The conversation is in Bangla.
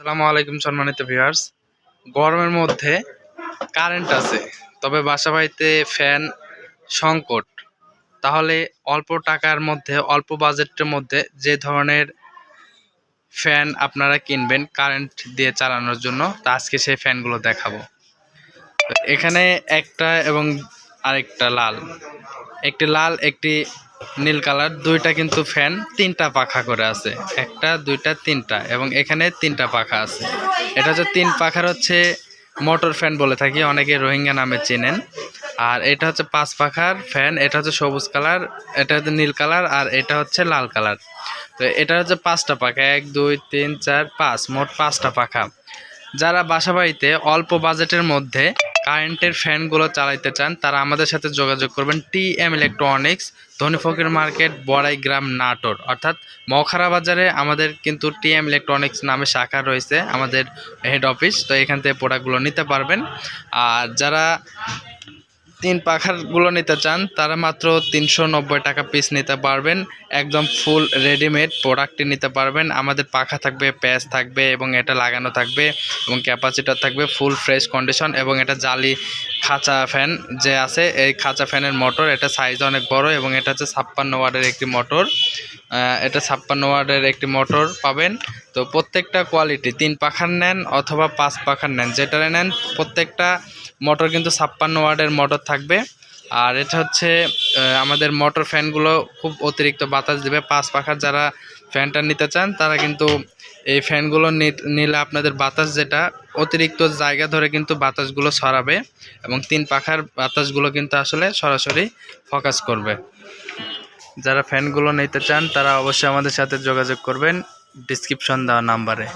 আসসালামু আলাইকুম সম্মানিত ভিউয়ার্স। গরমের মধ্যে কারেন্ট আছে, তবে বাসা বাড়িতে ফ্যান সংকট। তাহলে অল্প টাকার মধ্যে, অল্প বাজেটের মধ্যে যে ধরনের ফ্যান আপনারা কিনবেন কারেন্ট দিয়ে চালানোর জন্য, তা আজকে সেই ফ্যানগুলো দেখাবো। এখানে একটা এবং আরেকটা লাল। একটি লাল, একটি নীল কালার, দুইটা কিন্তু ফ্যান, তিনটা পাখা করে আছে। একটা, দুইটা, তিনটা এবং এখানে তিনটা পাখা আছে। এটা হচ্ছে তিন পাখার হচ্ছে মোটর ফ্যান বলে থাকি, অনেকে রোহিঙ্গা নামে চেনেন। আর এটা হচ্ছে পাঁচ পাখার ফ্যান, এটা হচ্ছে সবুজ কালার, এটা হচ্ছে নীল কালার আর এটা হচ্ছে লাল কালার। তো এটা হচ্ছে পাঁচটা পাখা, এক, দুই, তিন, চার, পাঁচ, মোট পাঁচটা পাখা। যারা বাসা বাড়িতে অল্প বাজেটের মধ্যে কারেন্টের ফ্যানগুলো চালাইতে চান, তারা আমাদের সাথে যোগাযোগ করবেন টি এম ইলেকট্রনিক্স, ধনী ফকির মার্কেট, বড়াই গ্রাম, নাটোর। অর্থাৎ মখারা বাজারে আমাদের কিন্তু টি এম ইলেকট্রনিক্স নামে শাখা রয়েছে আমাদের হেড অফিস তো এখান থেকে প্রোডাক্টগুলো নিতে পারবেন। আর যারা তিন পাখারগুলো নিতে চান, তারা মাত্র তিনশো নব্বই টাকা পিস নিতে পারবেন। একদম ফুল রেডিমেড প্রোডাক্টটি নিতে পারবেন। আমাদের পাখা থাকবে প্যাচ থাকবে এবং এটা লাগানো থাকবে এবং ক্যাপাসিটার থাকবে ফুল ফ্রেশ কন্ডিশন এবং এটা জালি খাঁচা ফ্যান যে আছে, এই খাঁচা ফ্যানের মোটর, এটা সাইজ অনেক বড় এবং এটা হচ্ছে ছাপ্পান্ন ওয়ার্ডের একটি মোটর। এটা ছাপ্পান্ন ওয়ার্ডের একটি মোটর পাবেন। তো প্রত্যেকটা কোয়ালিটি তিন পাখার নেন অথবা পাঁচ পাখার নেন যেটা নেন, প্রত্যেকটা মোটর কিন্তু ছাপ্পান্ন ওয়ার্ডের মোটর থাকবে। আর এটা হচ্ছে আমাদের মোটর ফ্যানগুলো খুব অতিরিক্ত বাতাস দেবে। পাঁচ পাখার যারা ফ্যানটা নিতে চান, তারা কিন্তু এই ফ্যানগুলো নিলে আপনাদের বাতাস যেটা অতিরিক্ত জায়গা ধরে কিন্তু বাতাসগুলো ছড়াবে এবং তিন পাখার বাতাসগুলো কিন্তু আসলে সরাসরি ফোকাস করবে। যারা ফ্যানগুলো নিতে চান তারা অবশ্যই আমাদের সাথে যোগাযোগ করবেন। ডিসক্রিপশন দেওয়া নাম্বারে।